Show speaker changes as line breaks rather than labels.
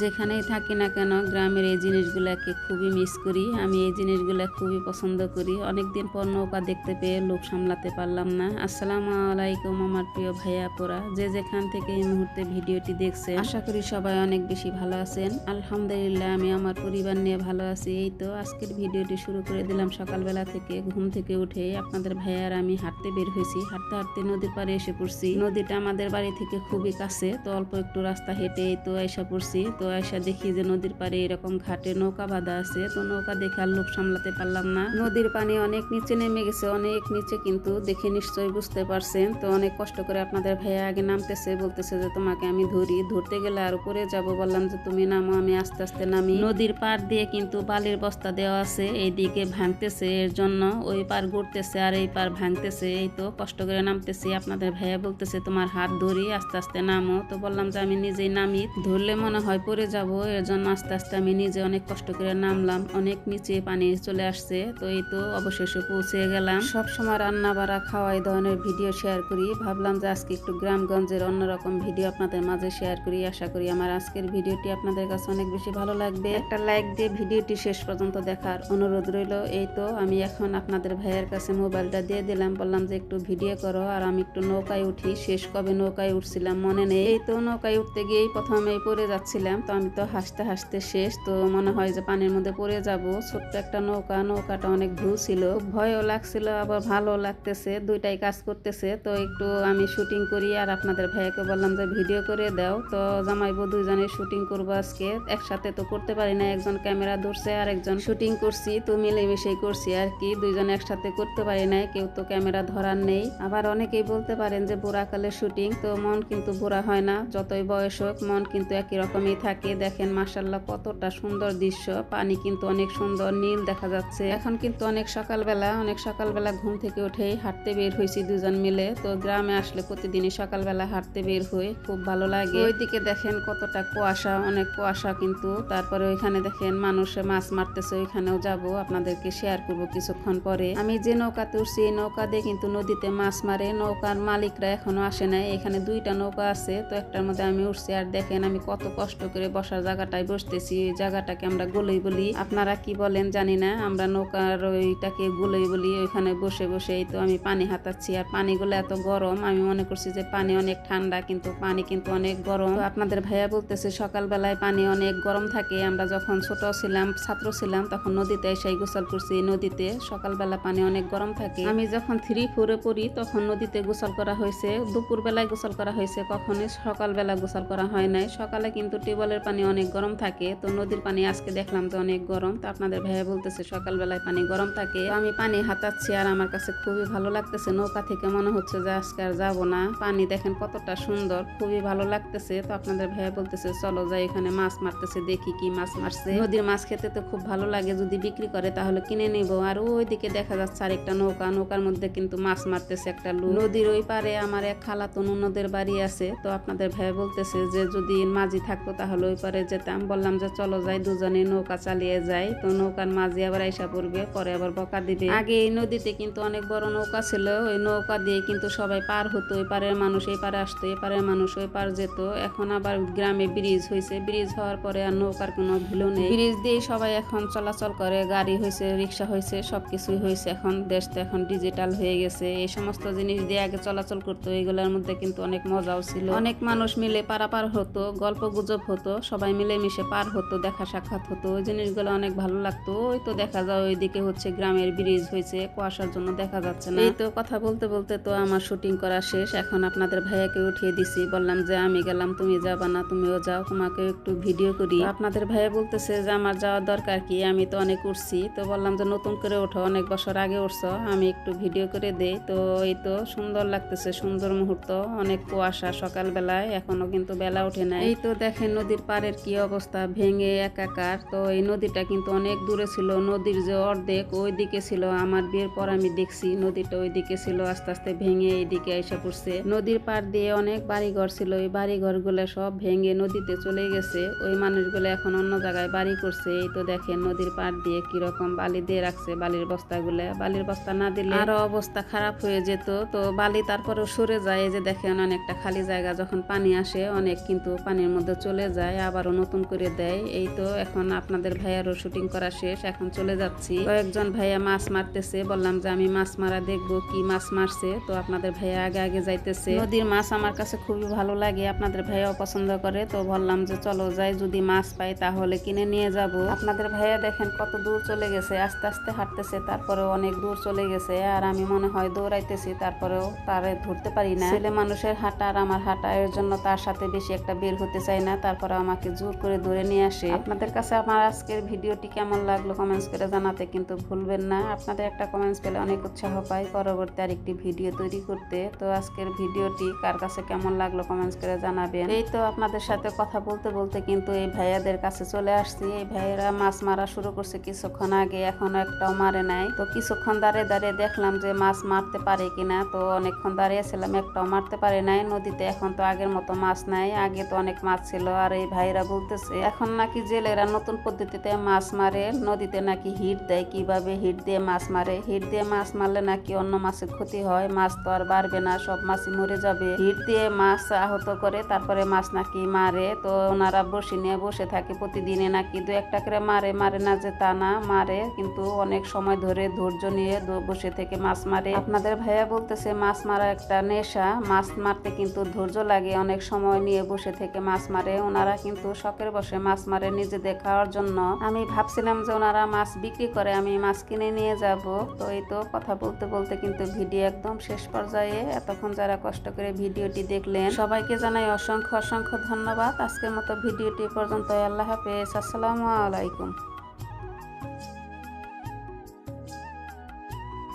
যেখানেই থাকি না কেন, গ্রামের এই জিনিসগুলোকে খুবই মিস করি। আমি এই জিনিসগুলো খুবই পছন্দ করি। অনেকদিন পর নৌকা দেখতে পেয়ে লোক সামলাতে পারলাম না। আসসালামু আলাইকুম আমার প্রিয় ভাইয়া পোরা যে যেখান থেকে এই মুহূর্তে ভিডিওটি দেখছে আশা করি সবাই অনেক বেশি ভালো আছেন। আলহামদুলিল্লাহ, আমি আমার পরিবার নিয়ে ভালো আছি। এই তো আজকের ভিডিওটি শুরু করে দিলাম সকালবেলা থেকে। ঘুম থেকে উঠে আপনাদের ভাইয়ার আমি হাঁটতে বের হয়েছি। হাঁটতে হাঁটতে নদীর পাড়ে এসে পড়ছি। নদীটা আমাদের বাড়ি থেকে খুবই কাছে, তো অল্প একটু রাস্তা হেঁটে এই তো এসে পড়ছি। তো এসে দেখি যে নদীর পাড়ে এরকম ঘাটে নৌকা বাঁধা আছে। তো নৌকা দেখে আর লোক সামলাতে পারলাম না। নদীর পানি অনেক নিচে নেমে গেছে, অনেক নিচে কিন্তু দেখে নিশ্চয়ই বুঝতে পারছেন। তো অনেক কষ্ট করে আপনাদের ভাইয়া আগে নামতেছে, বলতেছে যে তোমাকে আমি ধরি, ধরতে গেলে আর উপরে যাব বললাম যে তুমি নামো, আমি আস্তে আস্তে নামি। নদীর পাড় দিয়ে কিন্তু বালির বস্তা দেওয়া আছে, এইদিকে ভাঙতেছে এর জন্য। ওই পার ঘুরতেছে আর এই পার ভাঙতেছে, এই তো কষ্ট করে নামতেছি। আপনাদের ভাইয়া বলতেছে তোমার হাত ধরি, আস্তে আস্তে নামো। তো বললাম যে আমি নিজেই নামি। ধরলে মনে হয় পড়ে যাব এর জন্য আস্তে আস্তে আমি নিজে অনেক কষ্ট করে নামলাম, অনেক নিচে পানি চলে আসছে, তো এই তো অবশেষে পৌঁছে গেলাম। সব সময় রান্না বাড়া খাওয়া এই ধরনের ভিডিও শেয়ার করি। ভাবলাম যে আজকে একটু গ্রামগঞ্জের অন্যরকম ভিডিও আপনাদের মাঝে শেয়ার করি। আশা করি আমার আজকের ভিডিওটি আপনাদের কাছে অনেক বেশি ভালো লাগবে। একটা লাইক দিয়ে ভিডিওটি শেষ পর্যন্ত দেখার অনুরোধ রইল। এই তো আমি এখন আপনাদের ভাইয়ের কাছে মোবাইলটা দিয়ে দিলাম। বললাম যে একটু ভিডিও করো আর আমি একটু নৌকায় উঠি। শেষ কবে নৌকায় উঠছিলাম মনে নেই। এই তো নৌকায় উঠতে গিয়েই প্রথমে পড়ে যাচ্ছিলাম। তো আমি তো হাসতে হাসতে শেষ। তো মনে হয় যে পানির মধ্যে পড়ে যাব। ছোট্ট একটা নৌকা, নৌকাটা অনেক ভুল ছিল। ভয়ও লাগছিল, আবার ভালো লাগতেছে। দুইটাই কাজ করতেছে। তো একটু আমি শুটিং করি আর আপনাদের ভাইয়াকে বললাম যে ভিডিও করে দাও। তো জামাইবো দুইজনে শুটিং করব আজকে। একসাথে তো করতে পারি না, একজন ক্যামেরা ধরছে আর একজন শুটিং করছি। তো মিলেমিশেই করছি আর কি। দুইজন একসাথে করতে পারি নাই, কেউ তো ক্যামেরা ধরার নেই। আবার অনেকেই বলতে পারেন যে বুড়াকালে শুটিং, তো মন কিন্তু বুড়া হয় না। যতই বয়স হোক, মন কিন্তু একই রকমই থাকে। দেখেন মাসাল্লাহ কতটা সুন্দর দৃশ্য। পানি কিন্তু অনেক সুন্দর, নীল দেখা যাচ্ছে। এখন কিন্তু অনেক সকালবেলা অনেক সকালবেলা ঘুম থেকে উঠেই হাঁটতে বের হয়েছি দুজন মিলে। তো গ্রামে আসলে প্রতিদিনই সকালবেলা হাঁটতে বের হই, খুব ভালো লাগে। ওইদিকে দেখেন, কতটা কুয়াশা, অনেক কুয়াশা কিন্তু। তারপরে ওইখানে দেখেন, মানুষে মাছ মারতেছে, ওইখানেও যাব। আপনাদেরকে শেয়ার করব কিছুক্ষণ পরে। আমি যে নৌকাতে উঠছি নৌকা দিয়ে কিন্তু নদীতে মাছ মারে। নৌকার মালিকরা এখনও আসে নাই। এখানে দুইটা নৌকা আছে, তো একটার মধ্যে আমি উঠছি। আর দেখেন, আমি কত কষ্ট করে বসার জায়গাটায় বসতেছি ওই জায়গাটাকে আমরা গোলই বলি। আপনারা কি বলেন জানি না, আমরা নৌকার ওইটাকে গোলই বলি, ওইখানে বসে বসে তো আমি পানি হাতাচ্ছি আর পানিগুলো এত গরম, আমি মনে করছি যে পানি অনেক ঠান্ডা, কিন্তু পানি কিন্তু অনেক গরম। আপনাদের ভাইয়া বলতেছে, সকালবেলায় পানি অনেক গরম থাকে। আমরা যখন ছোট ছিলাম, ছাত্র ছিলাম, তখন নদীতে এসে গোসল করছি। নদীতে সকালবেলা পানি অনেক গরম থাকে। আমি যখন থ্রি ফোরে পড়ি, তখন নদীতে গোসল করা হয়েছে। দুপুর বেলায় গোসল করা হয়েছে, কখনই সকালবেলা গোসল করা হয় নাই। সকালে কিন্তু টিউবওয়েলের পানি অনেক গরম থাকে, তো নদীর পানি আজকে দেখলাম যে অনেক গরম। তো আপনাদের ভাইয়া বলতেছে, সকালবেলায় পানি গরম থাকে। তো আমি পানি হাতাচ্ছি আর আমার কাছে খুবই ভালো লাগতেছে। নৌকা থেকে মনে হচ্ছে যে আজকে আর যাব না। পানি দেখেন কতটা সুন্দর, খুবই ভালো লাগতেছে। তো আপনাদের ভাইয়া বলতেছে, চলো যাই এখানে মাছ মারতেছে, দেখি কি মাছ মারছে। নদীর মাছ খেতে তো খুব ভালো লাগে, যদি বিক্রি করে তাহলে কিনে নিব। আর ওইদিকে দেখা যাচ্ছে আরেকটা নৌকা, নৌকার মধ্যে কিন্তু মাছ মারতেছে একটা লোক। নদীর ওই পারে আমার এক খালাতো ননদের বাড়ি আছে। তো আপনাদের ভাইয়া বলতেছে যে যদি মাঝি থাকতো তাহলে ওই পারে যেতাম। বললাম যে চলো যাই দুজনে নৌকা চালিয়ে যাই। তো নৌকার মাঝি আবার আইসা পড়বে, পরে আবার বকা দিবে। আগে এই নদীতে কিন্তু অনেক বড় নৌকা ছিল, ওই নৌকা দিয়ে কিন্তু সবাই পার হতো। ওই পারের মানুষ এই পারে আসতো, এই পারের মানুষ ওই পার যেত। এখন আবার গ্রামে ব্রিজ হয়েছে ব্রিজ হওয়ার পরে আর নৌকার কোনো ভুলও নেই। ব্রিজ দিয়ে সবাই এখন চলাচল করে, গাড়ি হয়েছে রিক্সা হয়েছে সব সবকিছুই হয়েছে এখন দেশ তো এখন ডিজিটাল হয়ে গেছে। এই সমস্ত জিনিস দিয়ে আগে চলাচল করতো এগুলোর মধ্যে কিন্তু অনেক মজাও ছিল। অনেক মানুষ মিলে পারাপার হতো, গল্প গুজব হতো। সবাই মিলে মিশে পার হতো দেখা সাক্ষাৎ হতো। ওই জিনিসগুলো অনেক ভালো লাগতো। ওই তো দেখা যায় ওইদিকে হচ্ছে গ্রামের ব্রিজ হয়েছে কুয়াশার জন্য দেখা যাচ্ছে না। এই তো কথা বলতে বলতে তো আমার শুটিং করা শেষ। এখন আপনাদের ভাইয়াকে উঠিয়ে দিছি। বললাম যে আমি গেলাম তুমি যাবা না তুমিও যাও তোমাকে একটু ভিডিও করি। আপনাদের ভাইয়া বলতেছে যে আমার যাওয়ার দরকার কি? আমি তো অনেক উঠছি। তো বললাম যে নতুন করে ওঠো অনেক বছর আগে উঠছো আমি একটু ভিডিও করে দেই। তো এই তো সুন্দর লাগতেছে সুন্দর মুহূর্ত অনেক কুয়াশা সকালবেলায় এখনও কিন্তু বেলা ওঠে না এই তো দেখেন নদীর পাড়ের কি অবস্থা? ভেঙে একাকার। তো এই নদীটা কিন্তু অনেক দূরে ছিল। নদীর যে অর্ধেক ওই দিকে ছিল। আমার বিয়ের পর আমি দেখছি নদীটা ওই দিকে ছিল। আস্তে আস্তে ভেঙে এইদিকে এসে পড়ছে। নদীর পাড় দিয়ে অনেক বাড়িঘর ছিল। ওই বাড়িঘরগুলো সব ভেঙে নদীতে চলে গেছে। ওই মানুষগুলো এখন অন্য জায়গায় বাড়ি করছে। এই তো দেখেন নদীর পাড় দিয়ে কীরকম বালি দিয়ে রাখছে বালির বস্তাগুলো। বালির বস্তা না দিলে আরও অবস্থা খারাপ হয়ে যেত। তো বালি তারপরেও সরে যায়। যে দেখেন অনেকটা খালি জায়গা। যখন পানি আসে, অনেক কিন্তু পানির মধ্যে চলে যায় আবারও নতুন করে দেয়। এই তো এখন আপনাদের ভাইয়ারও শুটিং করা শেষ, এখন চলে যাচ্ছি। কয়েকজন ভাইয়া মাছ মারতেছে, বললাম যে আমি মাছ মারা দেখব কি মাছ মারছে। তো আপনাদের ভাইয়া আগে আগে যাইতেছে। নদীর মাছ আমার কাছে খুবই ভালো লাগে, আপনাদের ভাইয়াও পছন্দ করে। তো বললাম যে চলো যাই, যদি মাছ পাই তাহলে কিনে নিয়ে যাব। আপনাদের ভাইয়া দেখেন কত দূর চলে গেছে, আস্তে আস্তে হাঁটতেছে, তারপরেও অনেক দূর চলে গেছে। আর আমি মনে হয় দৌড়াইতেছি, তারপরেও তারে ধরতে পারি না। ছেলে মানুষের হাঁটা আর আমার হাঁটা, এর জন্য তার সাথে বেশি একটা বের হতে চাই না। তারপরে আমাকে জোর করে ধরে নিয়ে আসে। আপনাদের কাছে আমার আজকের ভিডিওটি কেমন লাগল কমেন্টস করে জানাতে কিন্তু ভুলবেন না। আপনাদের একটা কমেন্টস পেলে অনেক উৎসাহ পাই পরবর্তী আরেকটি ভিডিও তৈরি করতে। তো আজকের ভিডিওটি কার কাছে কেমন লাগল কমেন্টস করে জানাবেন। এই তো আপনাদের সাথে কথা বলতে বলতে কিন্তু এই ভাইয়াদের কাছে চলে আসছি। এই ভাইয়েরা মাছ মারা শুরু করছে কিছুক্ষণ আগে, এখনও একটাও মারে নাই। তো কিছুক্ষণ দাঁড়িয়ে দাঁড়িয়ে দেখলাম যে মাছ মারতে পারে কিনা। তো অনেকক্ষণ দাঁড়িয়েছিলাম একটাও মারতে পারে নাই। নদীতে এখন তো আগের মতো মাছ নাই। আগে তো অনেক মাছ ছিল, আর এই ভাইরা বলতেছে, এখন নাকি জেলেরা নতুন পদ্ধতিতে মাছ মারে, নদীতে নাকি হিট দেয়, কীভাবে হিট দিয়ে মাছ মারে? হিট দিয়ে মাছ মারলে নাকি অন্য মাছের ক্ষতি হয়? মাছ তো আর বাড়বে না, সব মাছই মরে যাবে। হিট দিয়ে মাছ আহত করে, তারপরে মাছ নাকি মারে, তো ওনারা বসে নিয়ে বসে থাকে প্রতিদিনে নাকি দু একটা করে মারে মারে না যে তা না, মারে, কিন্তু অনেক সময় ধরে ধৈর্য নিয়ে বসে থেকে মাছ মারে। আপনাদের ভাইয়া বলতেছে, মাছ মারা একটা নেশা, মাছ মারতে কিন্তু ধৈর্য লাগে, অনেক সময় নিয়ে বসে থেকে মাছ মারে। ওনারা কিন্তু শখের বসে মাছ মারে নিজেদের খাওয়ার জন্য। আমি ভাবছিলাম যে ওনারা মাছ বিক্রি করে আমি মাছ কিনে নিয়ে যাব। তো এই তো কথা বলতে বলতে কিন্তু ভিডিও একদম শেষ পর্যায়ে এতক্ষণ যারা কষ্ট করে ভিডিওটি দেখলেন, সবাইকে জানাই অসংখ্য অসংখ্য ধন্যবাদ। আজকের মতো ভিডিওটি পর্যন্ত আল্লাহ হাফেজ। আসসালামু আলাইকুম।